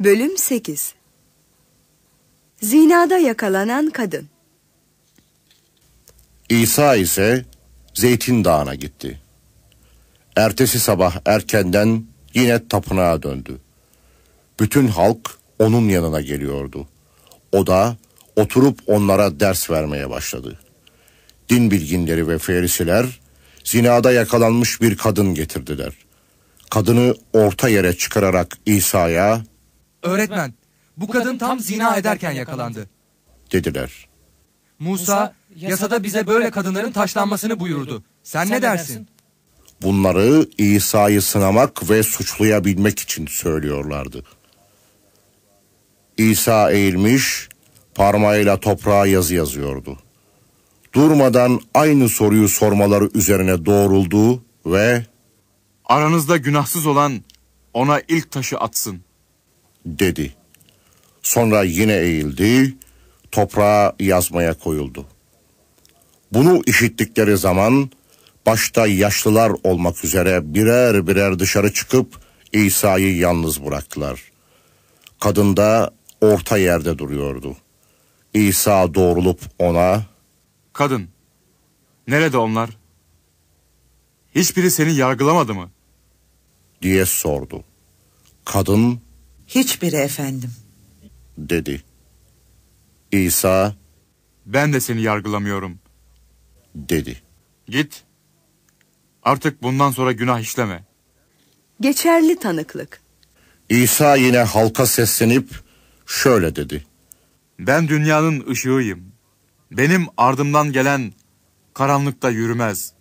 Bölüm 8 Zinada yakalanan kadın İsa ise Zeytin Dağı'na gitti. Ertesi sabah erkenden yine tapınağa döndü. Bütün halk onun yanına geliyordu. O da oturup onlara ders vermeye başladı. Din bilginleri ve ferisiler zinada yakalanmış bir kadın getirdiler. Kadını orta yere çıkararak İsa'ya Öğretmen, bu kadın tam zina ederken yakalandı. dediler. Musa, yasada bize böyle kadınların taşlanmasını buyurdu. Sen ne dersin? Bunları İsa'yı sınamak ve suçlayabilmek için söylüyorlardı. İsa eğilmiş, parmağıyla toprağa yazı yazıyordu. Durmadan aynı soruyu sormaları üzerine doğruldu ve Aranızda günahsız olan ona ilk taşı atsın. Dedi. Sonra yine eğildi, toprağa yazmaya koyuldu. Bunu işittikleri zaman başta yaşlılar olmak üzere birer birer dışarı çıkıp İsa'yı yalnız bıraktılar. Kadın da orta yerde duruyordu. İsa doğrulup ona Kadın, nerede onlar? Hiçbiri seni yargılamadı mı? diye sordu. Kadın Hiçbiri efendim. dedi. İsa Ben de seni yargılamıyorum. dedi. Git. Artık bundan sonra günah işleme. Geçerli tanıklık İsa yine halka seslenip şöyle dedi. Ben dünyanın ışığıyım. Benim ardımdan gelen karanlıkta yürümez.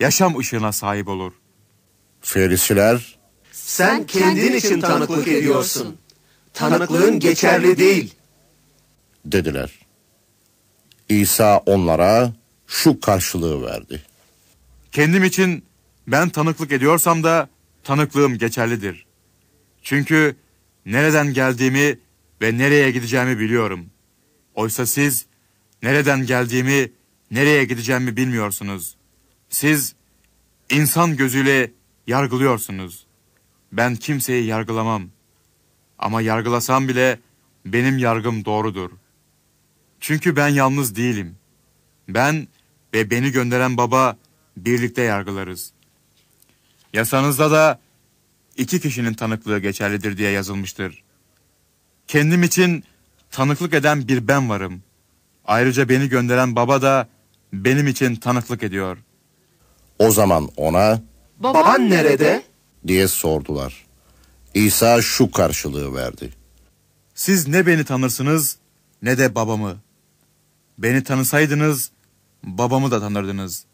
Yaşam ışığına sahip olur. Ferisiler Sen kendin için tanıklık ediyorsun. Tanıklığın geçerli değil. dediler. İsa onlara şu karşılığı verdi. Kendim için ben tanıklık ediyorsam da tanıklığım geçerlidir. Çünkü nereden geldiğimi ve nereye gideceğimi biliyorum. Oysa siz nereden geldiğimi, nereye gideceğimi bilmiyorsunuz. Siz insan gözüyle yargılıyorsunuz. Ben kimseyi yargılamam. Ama yargılasam bile benim yargım doğrudur. Çünkü ben yalnız değilim. Ben ve beni gönderen baba birlikte yargılarız. Yasanızda da iki kişinin tanıklığı geçerlidir diye yazılmıştır. Kendim için tanıklık eden bir ben varım. Ayrıca beni gönderen baba da benim için tanıklık ediyor. O zaman ona Baban nerede? Diye sordular. İsa şu karşılığı verdi. Siz ne beni tanırsınız ne de babamı. Beni tanısaydınız babamı da tanırdınız.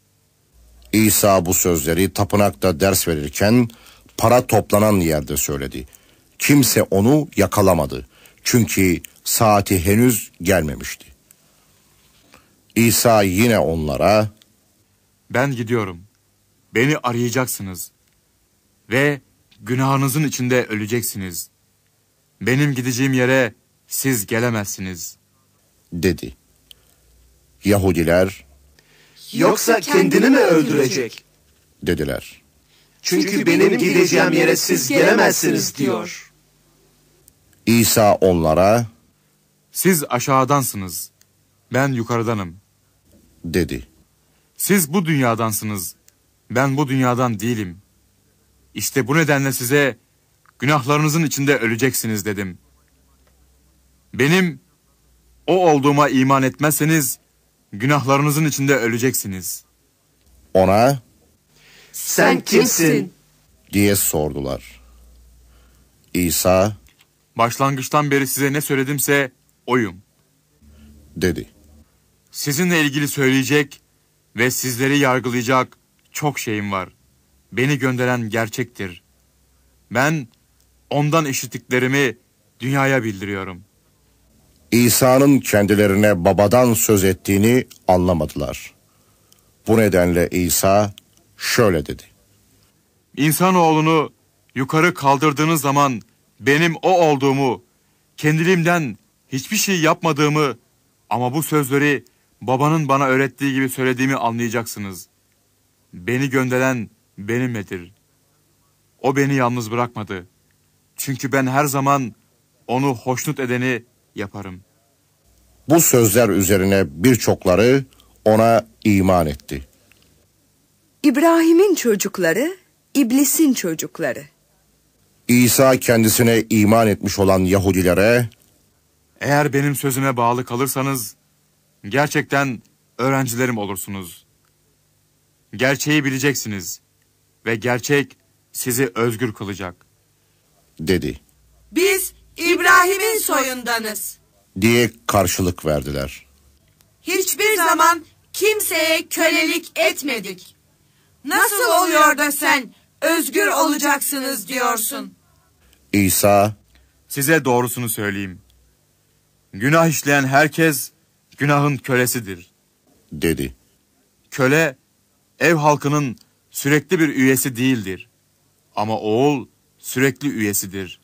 İsa bu sözleri tapınakta ders verirken para toplanan yerde söyledi. Kimse onu yakalamadı. Çünkü saati henüz gelmemişti. İsa yine onlara Ben gidiyorum. Beni arayacaksınız. Ve günahınızın içinde öleceksiniz. Benim gideceğim yere siz gelemezsiniz. dedi. Yahudiler Yoksa kendini mi öldürecek? dediler. Çünkü benim gideceğim yere siz gelemezsiniz diyor. İsa onlara Siz aşağıdansınız. Ben yukarıdanım. dedi. Siz bu dünyadansınız. Ben bu dünyadan değilim. İşte bu nedenle size günahlarınızın içinde öleceksiniz dedim. Benim o olduğuma iman etmezseniz günahlarınızın içinde öleceksiniz. Ona Sen kimsin? diye sordular. İsa Başlangıçtan beri size ne söyledimse oyum. dedi. Sizinle ilgili söyleyecek ve sizleri yargılayacak çok şeyim var. Beni gönderen gerçektir. Ben ondan işittiklerimi dünyaya bildiriyorum. İsa'nın kendilerine babadan söz ettiğini anlamadılar. Bu nedenle İsa şöyle dedi. İnsanoğlunu yukarı kaldırdığınız zaman benim o olduğumu, kendiliğimden hiçbir şey yapmadığımı ama bu sözleri babanın bana öğrettiği gibi söylediğimi anlayacaksınız. Beni gönderen benimledir. O beni yalnız bırakmadı. Çünkü ben her zaman onu hoşnut edeni yaparım. Bu sözler üzerine birçokları ona iman etti. İbrahim'in çocukları, iblisin çocukları. İsa kendisine iman etmiş olan Yahudilere Eğer benim sözüme bağlı kalırsanız gerçekten öğrencilerim olursunuz. Gerçeği bileceksiniz ve gerçek sizi özgür kılacak. dedi Biz İbrahim'in soyundanız. diye karşılık verdiler. Hiçbir zaman kimseye kölelik etmedik. Nasıl oluyor da sen özgür olacaksınız diyorsun? İsa Size doğrusunu söyleyeyim. Günah işleyen herkes günahın kölesidir. dedi. Köle ev halkının sürekli bir üyesi değildir. Ama oğul sürekli üyesidir.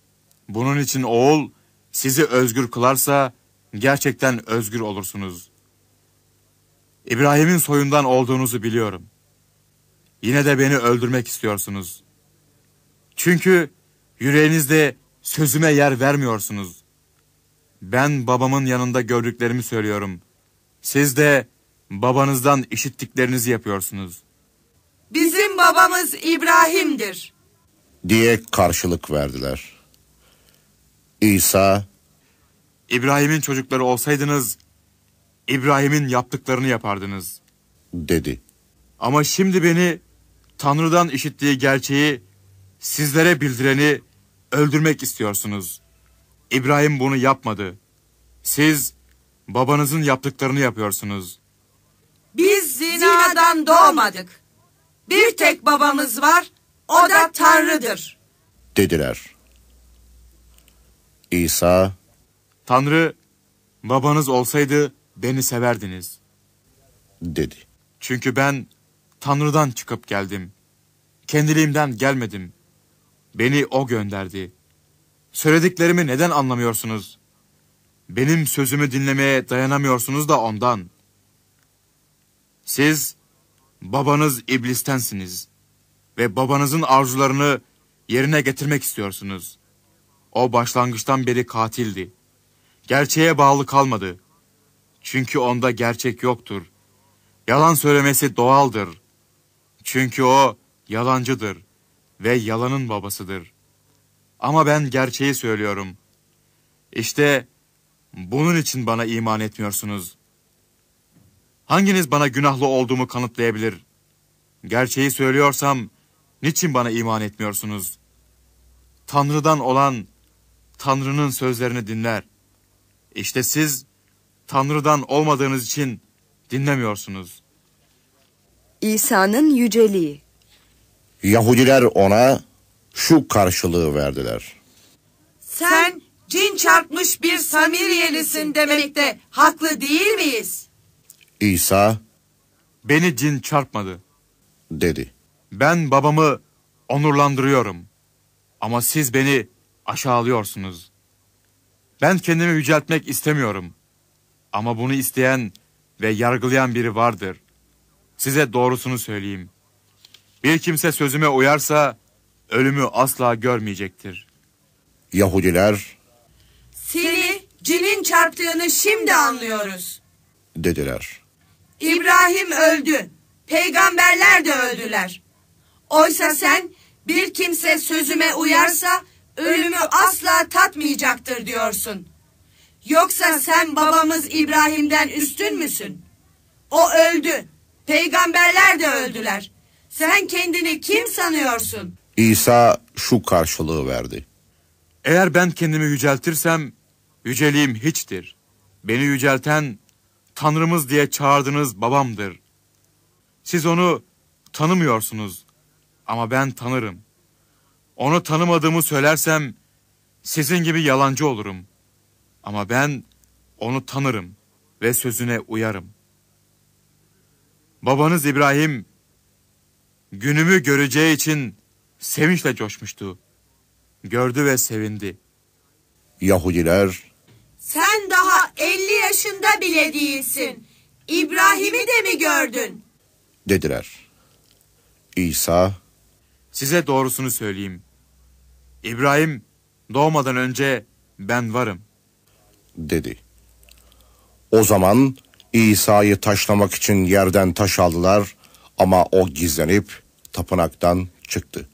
Bunun için oğul sizi özgür kılarsa gerçekten özgür olursunuz. İbrahim'in soyundan olduğunuzu biliyorum. Yine de beni öldürmek istiyorsunuz. Çünkü yüreğinizde sözüme yer vermiyorsunuz. Ben babamın yanında gördüklerimi söylüyorum. Siz de babanızdan işittiklerinizi yapıyorsunuz. Bizim babamız İbrahim'dir. diye karşılık verdiler. İsa İbrahim'in çocukları olsaydınız, İbrahim'in yaptıklarını yapardınız. dedi. Ama şimdi beni Tanrı'dan işittiği gerçeği sizlere bildireni öldürmek istiyorsunuz. İbrahim bunu yapmadı. Siz babanızın yaptıklarını yapıyorsunuz. Biz zinadan doğmadık. Bir tek babamız var, o da Tanrı'dır. dediler. İsa Tanrı babanız olsaydı beni severdiniz. dedi. Çünkü ben Tanrı'dan çıkıp geldim. Kendiliğimden gelmedim. Beni O gönderdi. Söylediklerimi neden anlamıyorsunuz? Benim sözümü dinlemeye dayanamıyorsunuz da ondan. Siz babanız iblistensiniz ve babanızın arzularını yerine getirmek istiyorsunuz. O başlangıçtan beri katildi. Gerçeğe bağlı kalmadı. Çünkü onda gerçek yoktur. Yalan söylemesi doğaldır. Çünkü o yalancıdır ve yalanın babasıdır. Ama ben gerçeği söylüyorum. İşte bunun için bana iman etmiyorsunuz. Hanginiz bana günahlı olduğumu kanıtlayabilir? Gerçeği söylüyorsam niçin bana iman etmiyorsunuz? Tanrı'dan olan Tanrı'nın sözlerini dinler. İşte siz Tanrı'dan olmadığınız için dinlemiyorsunuz. İsa'nın yüceliği. Yahudiler ona şu karşılığı verdiler. Sen cin çarpmış bir Samiriyelisin demekte haklı değil miyiz? İsa Beni cin çarpmadı. dedi. Ben babamı onurlandırıyorum. Ama siz beni aşağılıyorsunuz. Ben kendimi yüceltmek istemiyorum. Ama bunu isteyen ve yargılayan biri vardır. Size doğrusunu söyleyeyim. Bir kimse sözüme uyarsa ölümü asla görmeyecektir. Yahudiler Seni cinin çarptığını şimdi anlıyoruz. dediler. İbrahim öldü. Peygamberler de öldüler. Oysa sen bir kimse sözüme uyarsa ölümü asla tatmayacaktır diyorsun. Yoksa sen babamız İbrahim'den üstün müsün? O öldü. Peygamberler de öldüler. Sen kendini kim sanıyorsun? İsa şu karşılığı verdi. Eğer ben kendimi yüceltirsem yüceliğim hiçtir. Beni yücelten Tanrımız diye çağırdığınız babamdır. Siz onu tanımıyorsunuz ama ben tanırım. Onu tanımadığımı söylersem sizin gibi yalancı olurum. Ama ben onu tanırım ve sözüne uyarım. Babanız İbrahim günümü göreceği için sevinçle coşmuştu. Gördü ve sevindi. Yahudiler Sen daha 50 yaşında bile değilsin. İbrahim'i de mi gördün? dediler. İsa Size doğrusunu söyleyeyim. İbrahim doğmadan önce ben varım. dedi. O zaman İsa'yı taşlamak için yerden taş aldılar ama o gizlenip tapınaktan çıktı.